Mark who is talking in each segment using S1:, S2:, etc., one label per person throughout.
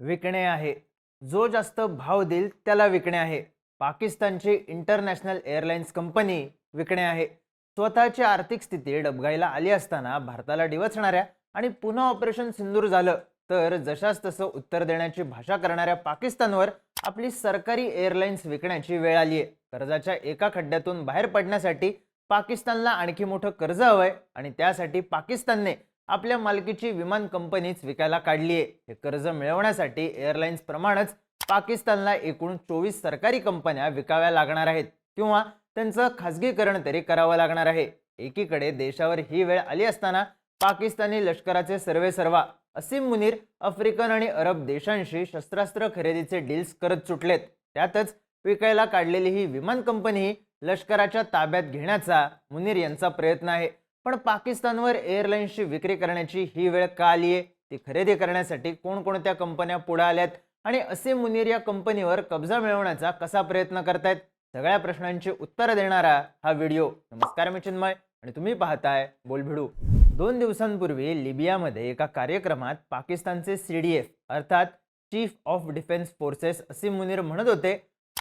S1: विकणे आहे. जो जास्त भाव देईल त्याला विकणे आहे. पाकिस्तानची इंटरनॅशनल एअरलाइन्स कंपनी विकणे आहे. स्वतःची आर्थिक स्थिती डबघाईला आली असताना भारताला डिवचणाऱ्या आणि पुन्हा ऑपरेशन सिंदूर झालं तर जशास तसं उत्तर देण्याची भाषा करणाऱ्या पाकिस्तानवर आपली सरकारी एअरलाइन्स विकण्याची वेळ आली आहे कर्जाच्या एका खड्ड्यातून बाहेर पडण्यासाठी पाकिस्तानला आणखी मोठं कर्ज हवंय आणि त्यासाठी पाकिस्तानने आपल्या मालकीची विमान कंपनीच विकायला काढली आहे. हे कर्ज मिळवण्यासाठी एअरलाइन्स प्रमाणेच पाकिस्तानला एकूण चोवीस सरकारी कंपन्या विकाव्या लागणार आहेत किंवा त्यांचं खासगीकरण तरी करावं लागणार आहे. एकीकडे देशावर ही वेळ आली असताना पाकिस्तानी लष्कराचे सर्वे सर्वा असीम मुनीर आफ्रिकन आणि अरब देशांशी शस्त्रास्त्र खरेदीचे डील्स करत सुटलेत. त्यातच विकायला काढलेली ही विमान कंपनी लष्कराच्या ताब्यात घेण्याचा मुनीर यांचा प्रयत्न आहे. पण पाकिस्तानवर एअरलाईन्सची विक्री करण्याची ही वेळ का आली आहे? ती खरेदी करण्यासाठी कोणकोणत्या कंपन्या पुढे आल्यात? आणि असे मुनीर या कंपनीवर कब्जा मिळवण्याचा कसा प्रयत्न करतायत? सगळ्या प्रश्नांची उत्तरं देणारा हा व्हिडिओ. नमस्कार मी चिन्मय आणि तुम्ही पाहताय बोलभिडू. दोन दिवसांपूर्वी लिबियामध्ये एका कार्यक्रमात पाकिस्तानचे सी डी एफ अर्थात chief of defence forces Asim Munir म्हणत होते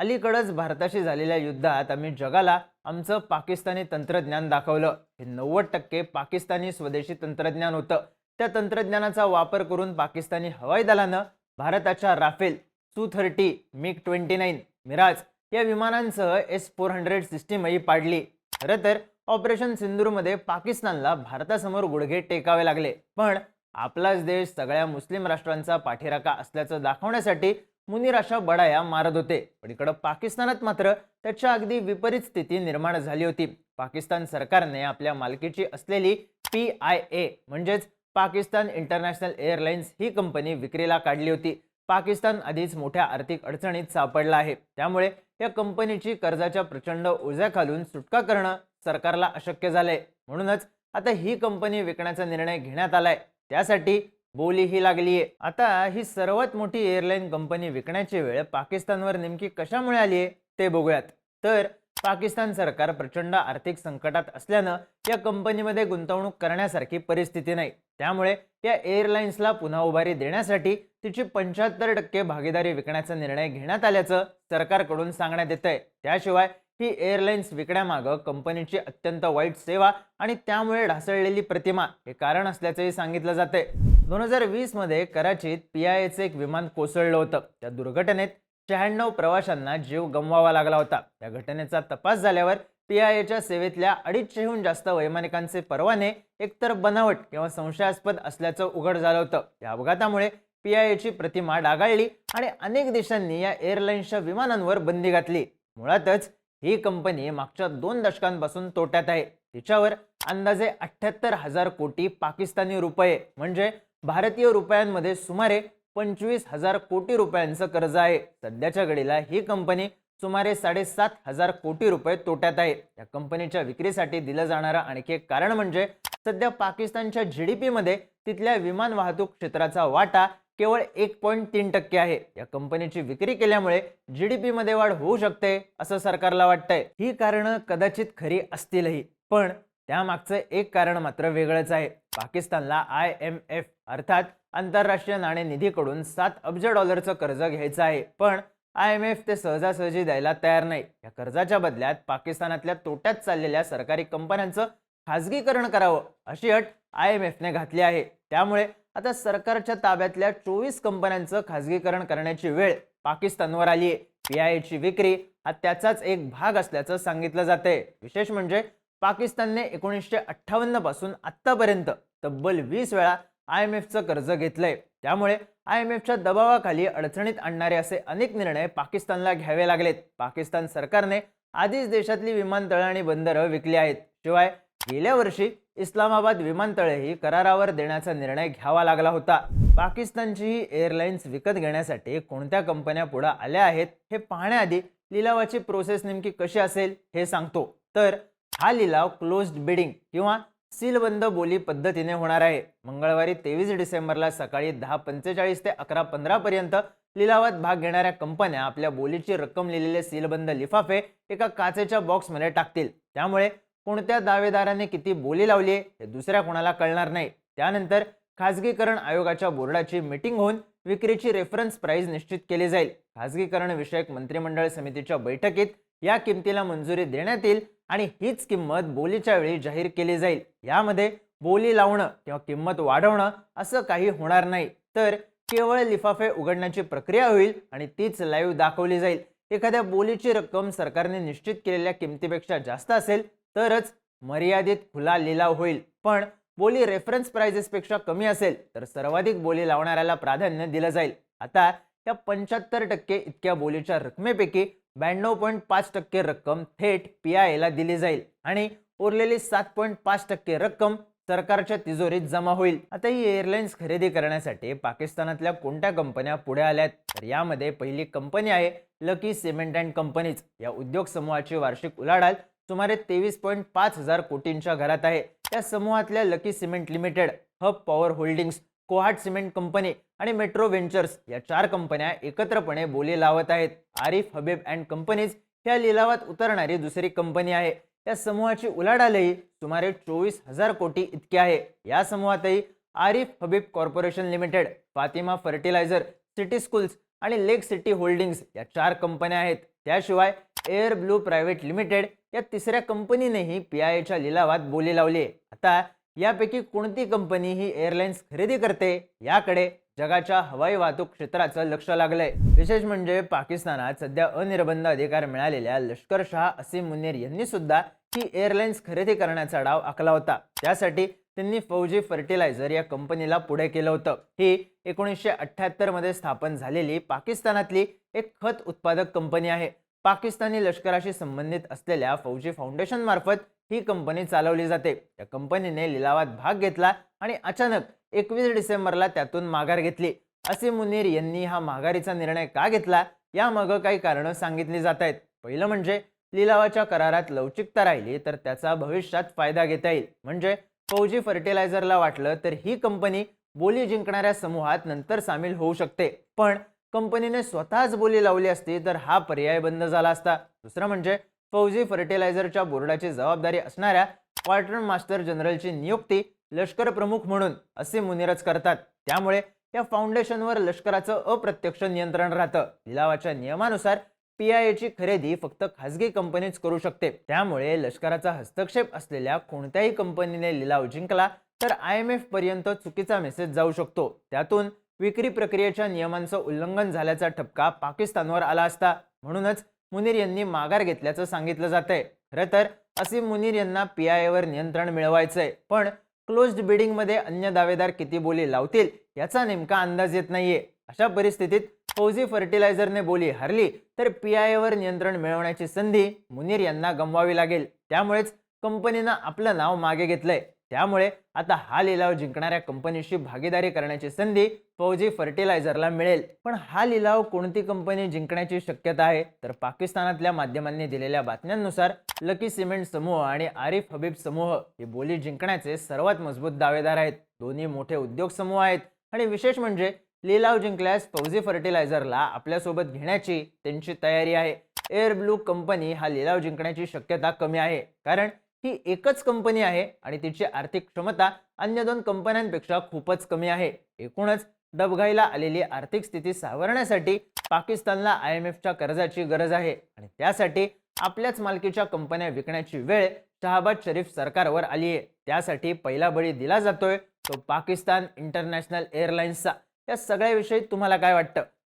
S1: अलीकडंच भारताशी झालेल्या युद्धात आम्ही जगाला आमचं पाकिस्तानी तंत्रज्ञान दाखवलं. हे नव्वद टक्के पाकिस्तानी स्वदेशी तंत्रज्ञान होतं. त्या तंत्रज्ञानाचा वापर करून पाकिस्तानी हवाई दलानं भारताच्या Rafale Su thirty MiG twenty nine Mirage या विमानांसह एस फोर हंड्रेड सिस्टीमही पाडली. खरं तर ऑपरेशन सिंदूरमध्ये पाकिस्तानला भारतासमोर गुडघे टेकावे लागले. पण आपलाच देश सगळ्या मुस्लिम राष्ट्रांचा पाठीराखा असल्याचं दाखवण्यासाठी मुनीर अशा बडाया मारत होते. पण इकडं पाकिस्तानात मात्र त्याच्या अगदी विपरीत स्थिती निर्माण झाली होती. पाकिस्तान सरकारने आपल्या मालकीची असलेली पी आय ए म्हणजेच पाकिस्तान इंटरनॅशनल एअरलाइन्स ही कंपनी विक्रीला काढली होती. पाकिस्तान आधीच मोठ्या आर्थिक अडचणीत सापडला आहे. त्यामुळे या कंपनीची कर्जाच्या प्रचंड ओझ्याखालून सुटका करणं सरकारला अशक्य झालंय. म्हणूनच आता ही कंपनी विकण्याचा निर्णय घेण्यात आलाय. त्यासाठी बोली ही लागलीये आता ही सर्वात मोठी एअरलाईन कंपनी विकण्याची वेळ पाकिस्तानवर नेमकी कशामुळे आली आहे ते बघूयात. तर पाकिस्तान सरकार प्रचंड आर्थिक संकटात असल्यानं या कंपनीमध्ये गुंतवणूक करण्यासारखी परिस्थिती नाही. त्यामुळे या एअरलाइन्सला पुन्हा उभारी देण्यासाठी तिची पंच्याहत्तर टक्के भागीदारी विकण्याचा निर्णय घेण्यात आल्याचं सरकारकडून सांगण्यात येत आहे त्याशिवाय ही एअरलाइन्स विकण्यामागं कंपनीची अत्यंत वाईट सेवा आणि त्यामुळे ढासळलेली प्रतिमा हे कारण असल्याचंही सांगितलं जाते दोन हजार वीसमध्ये कराचीत पी आय एचं एक विमान कोसळलं होतं. त्या दुर्घटनेत शहाण्णव प्रवाशांना जीव गमवावा लागला होता. या घटनेचा तपास झाल्यावर पी आय एच्या सेवेतल्या अडीचशेहून जास्त वैमानिकांचे परवाने एकतर बनावट किंवा संशयास्पद असल्याचं उघड झालं होतं. या अपघातामुळे पी आय एची प्रतिमा डागाळली आणि अनेक देशांनी या एअरलाइन्सच्या विमानांवर बंदी घातली. मुळातच ही कंपनी मागच्या दोन दशकांपासून तोट्यात आहे. तिच्यावर अंदाजे अठ्ठ्याहत्तर हजार कोटी पाकिस्तानी रुपये म्हणजे भारतीय रुपयांमध्ये सुमारे पंचवीस हजार कोटी रुपयांचं कर्ज आहे. सध्याच्या घडीला ही कंपनी सुमारे साडेसात हजार कोटी रुपये तोट्यात आहे. या कंपनीच्या विक्रीसाठी दिलं जाणारं आणखी एक कारण म्हणजे सध्या पाकिस्तानच्या जी डी पीमध्ये तिथल्या विमान वाहतूक क्षेत्राचा वाटा केवळ एक पॉईंट तीन टक्के आहे. या कंपनीची विक्री केल्यामुळे जीडीपी मध्ये वाढ होऊ शकते असं सरकारला वाटतंय. ही कारणं कदाचित खरी असतीलही पण त्यामागचं एक कारण मात्र वेगळंच आहे. पाकिस्तानला आय एम एफ अर्थात आंतरराष्ट्रीय नाणेनिधीकडून सात अब्ज डॉलरचं कर्ज घ्यायचं आहे. पण आय एम एफ ते सहजासहजी द्यायला तयार नाही. या कर्जाच्या बदल्यात पाकिस्तानातल्या तोट्यात चाललेल्या सरकारी कंपन्यांचं खाजगीकरण करावं अशी अट आय एम एफने घातली आहे. त्यामुळे आता सरकारच्या ताब्यातल्या चोवीस कंपन्यांचं खाजगीकरण करण्याची वेळ पाकिस्तानवर आली आहे आय ची विक्री हा त्याचाच एक भाग असल्याचं सांगितलं जाते विशेष म्हणजे पाकिस्तानने एकोणीसशे अठ्ठावन्नपासून आत्तापर्यंत तब्बल वीस वेळा आय एम एफचं कर्ज घेतलंय. त्यामुळे आय एम एफच्या दबावाखाली अडचणीत आणणारे असे अनेक निर्णय पाकिस्तानला घ्यावे लागलेत. पाकिस्तान सरकारने आधीच देशातली विमानतळं आणि बंदरं विकली आहेत. शिवाय गेल्या वर्षी इस्लामाबाद विमानतळही करारावर देण्याचा निर्णय घ्यावा लागला होता. पाकिस्तानची एअरलाइन्स विकत घेण्यासाठी कोणत्या कंपन्या पुढे आल्या आहेत हे पाहण्याआधी लिलावाची प्रोसेस नेमकी कशी असेल हे सांगतो. तर हा लिलाव क्लोज्ड बिडिंग किंवा सीलबंद बोली पद्धतीने होणार आहे. मंगळवारी तेवीस डिसेंबरला सकाळी दहा पंचेचाळीस ते अकरा पंधरा पर्यंत लिलावात भाग घेणाऱ्या कंपन्या आपल्या बोलीची रक्कम लिहिलेले सीलबंद लिफाफे एका काचेच्या बॉक्समध्ये टाकतील. त्यामुळे कोणत्या दावेदाराने किती बोली लावली हे दुसऱ्या कोणाला कळणार नाही. त्यानंतर खाजगीकरण आयोगाच्या बोर्डाची मीटिंग होऊन विक्रीची रेफरन्स प्राइस निश्चित केली जाईल. खाजगीकरण विषयक मंत्रिमंडळ समितीच्या बैठकीत या किमतीला मंजुरी देण्यात येईल आणि हीच किंमत बोलीच्या वेळी जाहीर केली जाईल. यामध्ये बोली लावणं किंवा किंमत वाढवणं असं काही होणार नाही तर केवळ लिफाफे उघडण्याची प्रक्रिया होईल आणि तीच लाईव्ह दाखवली जाईल. एखाद्या बोलीची रक्कम सरकारने निश्चित केलेल्या किमतीपेक्षा जास्त असेल तरच मर्यादित खुला लिलाव होईल. पण बोली रेफरन्स प्राइजेसपेक्षा कमी असेल तर सर्वाधिक बोली लावणाऱ्याला प्राधान्य दिलं जाईल. आता या पंच्याहत्तर टक्के इतक्या बोलीच्या रकमेपैकी ब्याण्णव पॉईंट पाच टक्के रक्कम थेट पी आय एला दिली जाईल आणि उरलेली सात पॉईंट पाच टक्के रक्कम सरकारच्या तिजोरीत जमा होईल. आता ही एअरलाइन्स खरेदी करण्यासाठी पाकिस्तानातल्या कोणत्या कंपन्या पुढे आल्यात? तर यामध्ये पहिली कंपनी आहे लकी सिमेंट अँड कंपनीज या उद्योग समूहाची वार्षिक उलाढाल सुमारे तेवीस पॉईंट पाच हजार कोटींच्या घरात आहे. या समूहातल्या Lucky Cement Limited Hub Power Holdings Kohat Cement company आणि मेट्रो व्हेंचर्स या चार कंपन्या एकत्रपणे बोली लावत आहेत. आरिफ हबीब अँड कंपनीज ह्या लिलावात उतरणारी दुसरी कंपनी आहे. या समूहाची उलाढालही सुमारे चोवीस हजार कोटी इतकी आहे. या समूहातही Arif Habib Corporation Limited Fatima Fertilizer City Schools आणि लेक सिटी होल्डिंग्स या चार कंपन्या आहेत. त्याशिवाय एअर ब्लू प्रायव्हेट लिमिटेड या तिसऱ्या कंपनीनेही पी आय एच्या लिलावात बोली लावली आता यापैकी कोणती कंपनी ही एअरलाइन्स खरेदी करते याकडे जगाच्या हवाई वाहतूक क्षेत्राचं लक्ष लागलंय. विशेष म्हणजे पाकिस्तानात सध्या अनिर्बंध अधिकार मिळालेल्या लष्कर शाह असीम मुनेर यांनी सुद्धा ही एअरलाइन्स खरेदी करण्याचा डाव आखला होता. त्यासाठी त्यांनी फौजी फर्टिलायझर या कंपनीला पुढे केलं होतं. ही एकोणीसशे अठ्ठ्याहत्तरमध्ये स्थापन झालेली पाकिस्तानातली एक खत उत्पादक कंपनी आहे. पाकिस्तानी लष्कराशी संबंधित असलेल्या फौजी फाउंडेशन मार्फत ही कंपनी चालवली जाते. या कंपनीने लिलावात भाग घेतला आणि अचानक एकवीस डिसेंबरला त्यातून माघार घेतली. असे मुनीर यांनी हा माघारीचा निर्णय का घेतला? यामागं काही कारणं सांगितली जात आहेत. पहिलं म्हणजे लिलावाच्या करारात लवचिकता राहिली तर त्याचा भविष्यात फायदा घेता येईल. म्हणजे फौजी फर्टिलायझरला वाटलं तर ही कंपनी बोली जिंकणाऱ्या समूहात नंतर सामील होऊ शकते. पण कंपनीने स्वतःच बोली लावली असती तर हा पर्याय बंद झाला असता. दुसरं म्हणजे फौजी फर्टिलायझरच्या बोर्डाची जबाबदारी असणाऱ्या क्वार्टर मास्टर जनरलची नियुक्ती लष्कर प्रमुख म्हणून असे मुनिरज करतात. त्यामुळे या फाउंडेशनवर लष्कराचं अप्रत्यक्ष नियंत्रण राहतं. लिलावाच्या नियमानुसार पी आय खरेदी फक्त खासगी कंपनीच करू शकते. त्यामुळे लष्कराचा हस्तक्षेप असलेल्या कोणत्याही कंपनीने लिलाव जिंकला तर आय एम एफ पर्यंत चुकीचा मेसेज जाऊ शकतो. त्यातून विक्री प्रक्रियेच्या नियमांचं उल्लंघन झाल्याचा ठपका पाकिस्तानवर आला असता. म्हणूनच मुनीर यांनी माघार घेतल्याचं सांगितलं जात आहे खरं तर असीम मुनीर यांना पी आय एवर नियंत्रण मिळवायचंय. पण क्लोज्ड बिडिंगमध्ये अन्य दावेदार किती बोली लावतील याचा नेमका अंदाज येत नाहीये. अशा परिस्थितीत फौजी फर्टिलायझरने बोली हरली तर पी आय एवर नियंत्रण मिळवण्याची संधी मुनीर यांना गमवावी लागेल. त्यामुळेच कंपनीनं आपलं नाव मागे घेतलंय. त्यामुळे आता हा लिलाव जिंकणाऱ्या कंपनीशी भागीदारी करण्याची संधी फौजी फर्टिलायझरला मिळेल. पण हा लिलाव कोणती कंपनी जिंकण्याची शक्यता आहे? तर पाकिस्तानातल्या माध्यमांनी दिलेल्या बातम्यांनुसार लकी सिमेंट समूह आणि आरिफ हबीब समूह हे बोली जिंकण्याचे सर्वात मजबूत दावेदार आहेत. दोन्ही मोठे उद्योग समूह आहेत. आणि विशेष म्हणजे लिलाव जिंकल्यास फौजी फर्टिलायझरला आपल्यासोबत घेण्याची त्यांची तयारी आहे. एअर ब्लू कंपनी हा लिलाव जिंकण्याची शक्यता कमी आहे. कारण ही एकच कंपनी आहे आणि तिची आर्थिक क्षमता अन्य दोन कंपन्यांपेक्षा खूपच कमी आहे. एकूणच डबघाईला आलेली आर्थिक स्थिती सावरण्यासाठी पाकिस्तानला आय एम एफच्या कर्जाची गरज आहे आणि त्यासाठी आपल्याच मालकीच्या कंपन्या विकण्याची वेळ शहाबाद शरीफ सरकारवर आली आहे त्यासाठी पहिला बळी दिला जातोय तो पाकिस्तान इंटरनॅशनल एअरलाइन्सचा. या सगळ्याविषयी तुम्हाला काय वाटतं?